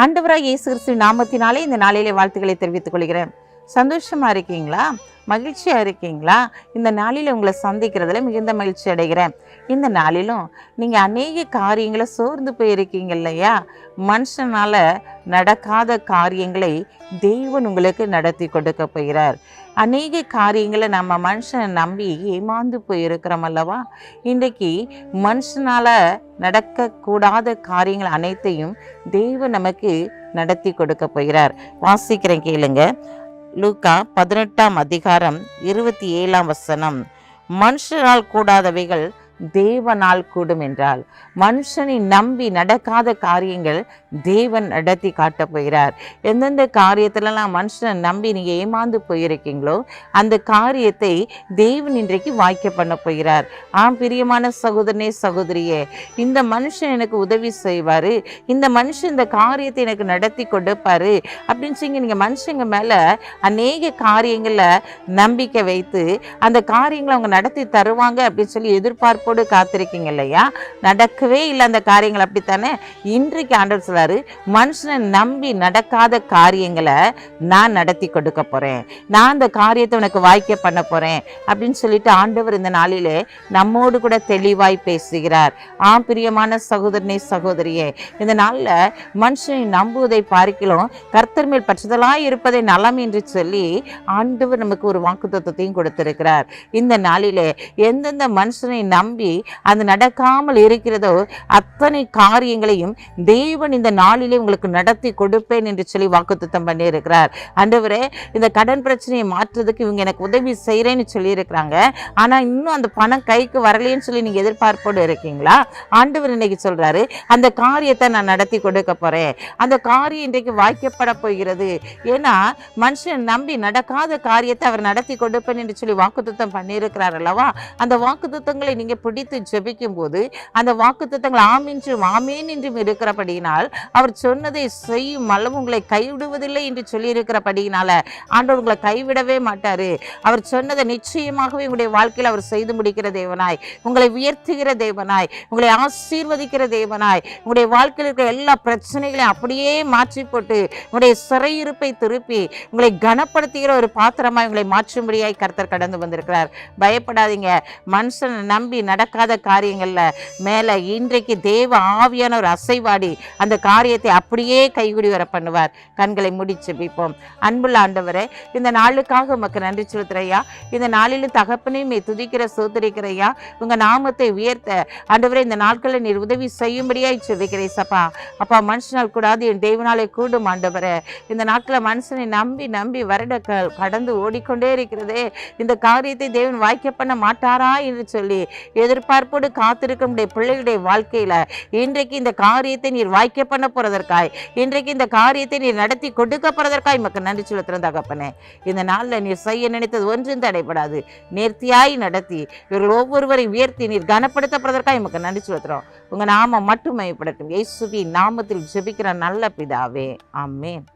ஆண்டவராக இயேசு கிறிஸ்துவின் நாமத்தினாலே இந்த நாளிலே வாழ்த்துக்களை தெரிவித்துக் கொள்கிறேன். சந்தோஷமா இருக்கீங்களா? மகிழ்ச்சியாக இருக்கீங்களா? இந்த நாளில் உங்களை சந்திக்கிறதுல மிகுந்த மகிழ்ச்சி அடைகிறேன். இந்த நாளிலும் நீங்கள் அநேக காரியங்களை சோர்ந்து போயிருக்கீங்க இல்லையா? மனுஷனால் நடக்காத காரியங்களை தெய்வன் உங்களுக்கு நடத்தி கொடுக்க போகிறார். அநேக காரியங்களை நம்ம மனுஷனை நம்பி ஏமாந்து போயிருக்கிறோம் அல்லவா? இன்றைக்கு மனுஷனால் நடக்கக்கூடாத காரியங்கள் அனைத்தையும் தெய்வம் நமக்கு நடத்தி கொடுக்க போகிறார். வாசிக்கிறேன் கேளுங்க. லூக்கா பதினெட்டாம் அதிகாரம் இருபத்தி ஏழாம் வசனம். மனுஷனால் கூடாதவைகள் தேவனால் கூடும் என்றால் மனுஷனை நம்பி நடக்காத காரியங்கள் தேவன் நடத்தி காட்டப் போகிறார். எந்தெந்த காரியத்திலலாம் மனுஷனை நம்பி நீங்கள் ஏமாந்து போயிருக்கீங்களோ அந்த காரியத்தை தேவன் இன்றைக்கு வாய்க்க பண்ண போகிறார். ஆம் பிரியமான சகோதரனே சகோதரியே இந்த மனுஷன் எனக்கு உதவி செய்வார். இந்த மனுஷன் இந்த காரியத்தை எனக்கு நடத்தி கொடுப்பார் அப்படின்னு சொல்லி நீங்கள் மனுஷங்க மேலே அநேக காரியங்களில் நம்பிக்கை வைத்து அந்த காரியங்களை அவங்க நடத்தி தருவாங்க அப்படின்னு சொல்லி எதிர்பார்ப்பு எதிர்பார்ப்போடு காத்திருக்கீங்க இல்லையா? நடக்கவே இல்லை அந்த காரியங்கள் அப்படித்தானே? இன்றைக்கு ஆண்டவர் சொல்றாரு மனுஷனை நம்பி நடக்காத காரியங்களை நான் நடத்தி கொடுக்க போறேன். நான் அந்த காரியத்தை உனக்கு வாய்க்க பண்ண போறேன் அப்படின்னு சொல்லிட்டு ஆண்டவர் இந்த நாளிலே நம்மோடு கூட தெளிவாய் பேசுகிறார். ஆம் பிரியமான சகோதரனே சகோதரியே இந்த நாளில் மனுஷனை நம்புவதை பார்க்கலாம் கர்த்தர் மேல் பற்றுதலாய் இருப்பதை நலம் என்று சொல்லி ஆண்டவர் நமக்கு ஒரு வாக்குத்தையும் கொடுத்திருக்கிறார். இந்த நாளிலே எந்தெந்த மனுஷனை நம்பி அது நடக்காமல் இருக்கிறதோ அத்தனை காரியங்களையும் தேவன் இந்த நாளிலே உங்களுக்கு நடத்தி கொடுப்பேன் என்று சொல்லி வாக்குத்தத்தம் பண்ணியிருக்கிறார். அண்டவரே இந்த கடன் பிரச்சனையை மாற்றுறதுக்கு இவங்க எனக்கு உதவி செய்கிறேன்னு சொல்லியிருக்கிறாங்க. ஆனால் இன்னும் அந்த பணம் கைக்கு வரலேன்னு சொல்லி நீங்கள் எதிர்பார்ப்போடு இருக்கீங்களா? ஆண்டவர் இன்னைக்கு சொல்கிறாரு அந்த காரியத்தை நான் நடத்தி கொடுக்க போகிறேன் அந்த காரியம் இன்றைக்கு வாய்க்கப்பட போகிறது. ஏன்னா மனுஷன் நம்பி நடக்காத காரியத்தை அவர் நடத்தி கொடுப்பேன் என்று சொல்லி வாக்குத்தம் பண்ணியிருக்கிறார் அல்லவா? அந்த வாக்குத்தங்களை நீங்கள் பிடித்து ஜெபிக்கும் போது அந்த வாக்குத்தத்தங்கள் ஆமின்றும் ஆமேன் என்றும் இருக்கிறபடியினால் அவர் சொன்னதை செய்யும் அளவு உங்களை கைவிடுவதில்லை என்று சொல்லியிருக்கிறபடியினால ஆண்டவர் உங்களை கைவிடவே மாட்டாரு. அவர் சொன்னதை நிச்சயமாகவே உங்களுடைய வாழ்க்கையில் அவர் செய்து முடிக்கிற தேவனாய் உங்களை உயர்த்துகிற தேவனாய் உங்களை ஆசீர்வதிக்கிற தேவனாய் உங்களுடைய வாழ்க்கையில் இருக்கிற எல்லா பிரச்சனைகளையும் அப்படியே மாற்றி போட்டு உங்களுடைய சிறையிருப்பை திருப்பி உங்களை கனப்படுத்துகிற ஒரு பாத்திரமாய் உங்களை மாற்றும்படியாய் கர்த்தர் கடந்து வந்திருக்கிறார். பயப்படாதீங்க. மனுஷனை நம்பி நடக்காத காரியங்கள்ல மேலே இன்றைக்கு தேவ ஆவியான ஒரு அசைவாடி அந்த காரியத்தை அப்படியே கைகுடி வர பண்ணுவார். கண்களை முடிச்சு பிப்போம் அன்புள்ள ஆண்டவரே இந்த நாளுக்காக உமக்கு நன்றி செலுத்துறையா இந்த நாளிலும் தகப்பனையும் துதிக்கிற சோதரிக்கிறையா உங்க நாமத்தை உயர்த்த ஆண்டவரே இந்த நாட்களில் நீர் உதவி செய்யும்படியாய் சொல்லிக்கிறேன் சப்பா. அப்பா மனுஷனால் கூடாது என் தேவனாலே கூடும் ஆண்டவரே. இந்த நாட்களில் மனுஷனை நம்பி நம்பி வருட கடந்து ஓடிக்கொண்டே இருக்கிறதே. இந்த காரியத்தை தேவன் வாய்க்க பண்ண மாட்டாரா என்று சொல்லி எதிர்பார்ப்போடு காத்திருக்கும் பிள்ளைகளுடைய வாழ்க்கையில இன்றைக்கு இந்த காரியத்தை நீர் வாய்க்க பண்ண போறதற்காய் இன்றைக்கு இந்த காரியத்தை நீர் நடத்தி கொடுக்க போறதற்காய் மக்கள் நன்றி செலுத்துறோம் தகப்பனே. இந்த நாளில் நீர் செய்ய நினைத்தது ஒன்றும் தடைபடாது. நேர்த்தியாய் நடத்தி இவர்கள் ஒவ்வொருவரை உயர்த்தி நீர் கனப்படுத்தப்படுவதற்காக மக்கள் நன்றி செலுத்துகிறோம் உங்கள் நாமம் மட்டும் மையப்படட்டும் இயேசுவி நாமத்தில் ஜெபிக்கிற நல்ல பிதாவே. ஆமேன்.